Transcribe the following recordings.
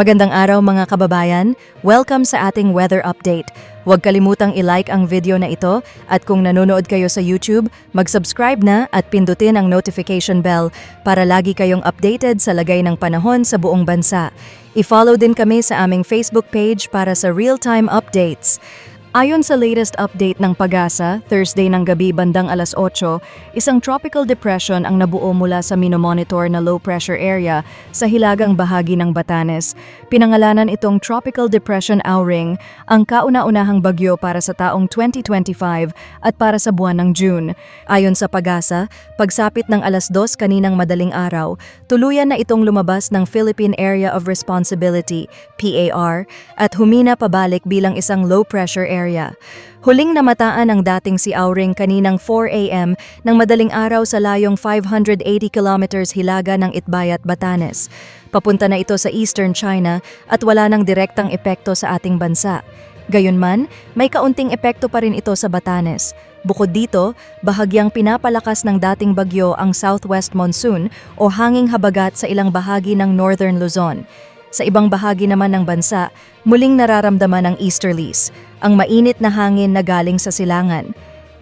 Magandang araw mga kababayan. Welcome sa ating weather update. Huwag kalimutang i-like ang video na ito at kung nanonood kayo sa YouTube, mag-subscribe na at pindutin ang notification bell para lagi kayong updated sa lagay ng panahon sa buong bansa. I-follow din kami sa aming Facebook page para sa real-time updates. Ayon sa latest update ng Pagasa, Thursday ng gabi bandang alas 8, isang tropical depression ang nabuo mula sa minomonitor na low pressure area sa hilagang bahagi ng Batanes. Pinangalanan itong Tropical Depression Auring, ang kauna-unahang bagyo para sa taong 2025 at para sa buwan ng June. Ayon sa Pagasa, pagsapit ng alas 2 kaninang madaling araw, tuluyan na itong lumabas ng Philippine Area of Responsibility, PAR, at humina pabalik bilang isang low pressure area. Huling namataan ang dating si Auring kaninang 4 a.m. ng madaling araw sa layong 580 kilometers hilaga ng Itbayat, Batanes. Papunta na ito sa eastern China at wala nang direktang epekto sa ating bansa. Gayunman, may kaunting epekto pa rin ito sa Batanes. Bukod dito, bahagyang pinapalakas ng dating bagyo ang southwest monsoon o hanging habagat sa ilang bahagi ng northern Luzon. Sa ibang bahagi naman ng bansa, muling nararamdaman ang easterlies, ang mainit na hangin na galing sa silangan.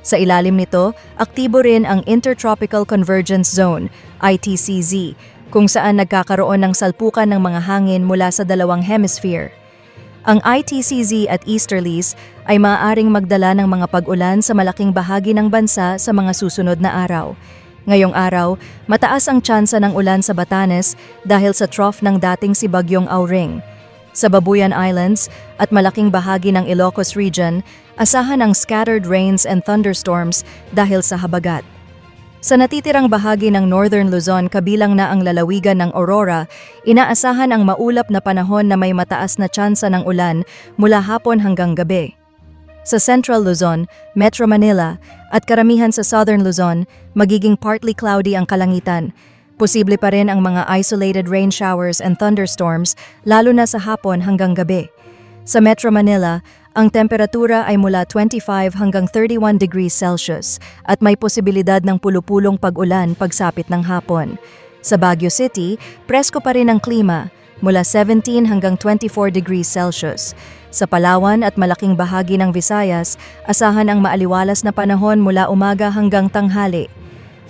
Sa ilalim nito, aktibo rin ang Intertropical Convergence Zone, ITCZ, kung saan nagkakaroon ng salpukan ng mga hangin mula sa dalawang hemisphere. Ang ITCZ at easterlies ay maaaring magdala ng mga pag-ulan sa malaking bahagi ng bansa sa mga susunod na araw. Ngayong araw, mataas ang tsansa ng ulan sa Batanes dahil sa trough ng dating si Bagyong Auring. Sa Babuyan Islands at malaking bahagi ng Ilocos Region, asahan ang scattered rains and thunderstorms dahil sa habagat. Sa natitirang bahagi ng Northern Luzon kabilang na ang lalawigan ng Aurora, inaasahan ang maulap na panahon na may mataas na tsansa ng ulan mula hapon hanggang gabi. Sa Central Luzon, Metro Manila at karamihan sa Southern Luzon, magiging partly cloudy ang kalangitan. Posible pa rin ang mga isolated rain showers and thunderstorms lalo na sa hapon hanggang gabi. Sa Metro Manila, ang temperatura ay mula 25 hanggang 31 degrees Celsius at may posibilidad ng pulupulong pag-ulan pagsapit ng hapon. Sa Baguio City, presko pa rin ang klima, mula 17 hanggang 24 degrees Celsius. Sa Palawan at malaking bahagi ng Visayas, asahan ang maaliwalas na panahon mula umaga hanggang tanghali.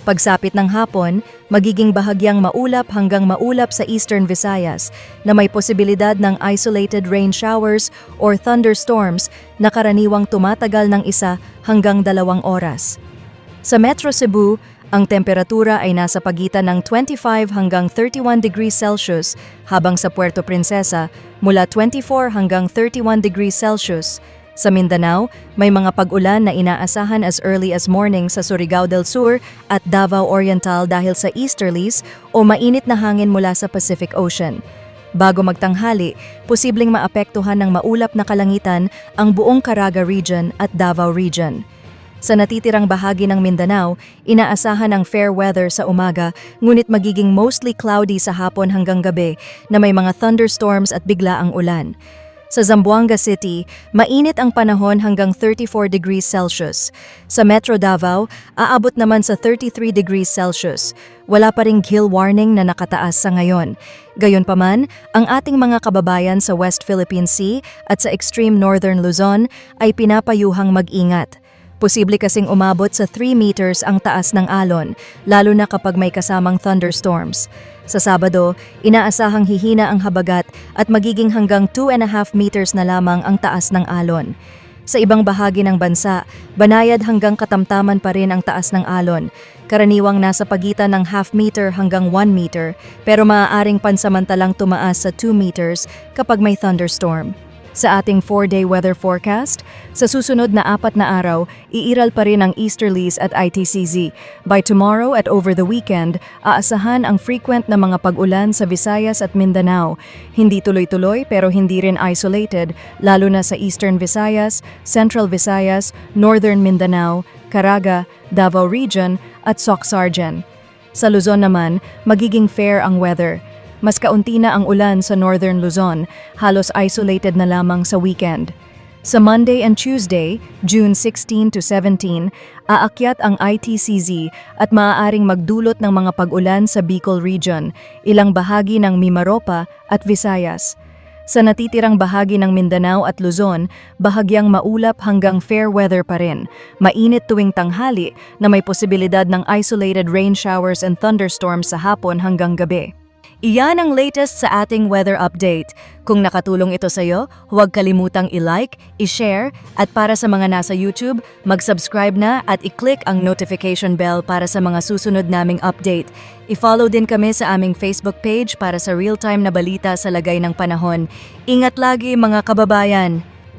Pagsapit ng hapon, magiging bahagyang maulap hanggang maulap sa Eastern Visayas na may posibilidad ng isolated rain showers or thunderstorms na karaniwang tumatagal ng isa hanggang dalawang oras. Sa Metro Cebu, ang temperatura ay nasa pagitan ng 25 hanggang 31 degrees Celsius habang sa Puerto Princesa mula 24 hanggang 31 degrees Celsius. Sa Mindanao, may mga pag-ulan na inaasahan as early as morning sa Surigao del Sur at Davao Oriental dahil sa easterlies o mainit na hangin mula sa Pacific Ocean. Bago magtanghali, posibleng maapektuhan ng maulap na kalangitan ang buong Caraga Region at Davao Region. Sa natitirang bahagi ng Mindanao, inaasahan ang fair weather sa umaga ngunit magiging mostly cloudy sa hapon hanggang gabi na may mga thunderstorms at bigla ang ulan. Sa Zamboanga City, mainit ang panahon hanggang 34 degrees Celsius. Sa Metro Davao, aabot naman sa 33 degrees Celsius. Wala pa ring gill warning na nakataas sa ngayon. Gayunpaman, ang ating mga kababayan sa West Philippine Sea at sa extreme northern Luzon ay pinapayuhang mag-ingat. Posible kasing umabot sa 3 meters ang taas ng alon, lalo na kapag may kasamang thunderstorms. Sa Sabado, inaasahang hihina ang habagat at magiging hanggang 2.5 meters na lamang ang taas ng alon. Sa ibang bahagi ng bansa, banayad hanggang katamtaman pa rin ang taas ng alon. Karaniwang nasa pagitan ng half meter hanggang 1 meter, pero maaaring pansamantalang tumaas sa 2 meters kapag may thunderstorm. Sa ating 4-day weather forecast, sa susunod na apat na araw, iiral pa rin ang easterlies at ITCZ. By tomorrow at over the weekend, aasahan ang frequent na mga pag-ulan sa Visayas at Mindanao. Hindi tuloy-tuloy pero hindi rin isolated, lalo na sa Eastern Visayas, Central Visayas, Northern Mindanao, Caraga, Davao Region at Soxargen. Sa Luzon naman, magiging fair ang weather. Mas kaunti na ang ulan sa Northern Luzon, halos isolated na lamang sa weekend. Sa Monday and Tuesday, June 16 to 17, aakyat ang ITCZ at maaaring magdulot ng mga pag-ulan sa Bicol Region, ilang bahagi ng Mimaropa at Visayas. Sa natitirang bahagi ng Mindanao at Luzon, bahagyang maulap hanggang fair weather pa rin. Mainit tuwing tanghali na may posibilidad ng isolated rain showers and thunderstorms sa hapon hanggang gabi. Iyan ang latest sa ating weather update. Kung nakatulong ito sa iyo, huwag kalimutang i-like, i-share, at para sa mga nasa YouTube, mag-subscribe na at i-click ang notification bell para sa mga susunod naming update. I-follow din kami sa aming Facebook page para sa real-time na balita sa lagay ng panahon. Ingat lagi mga kababayan!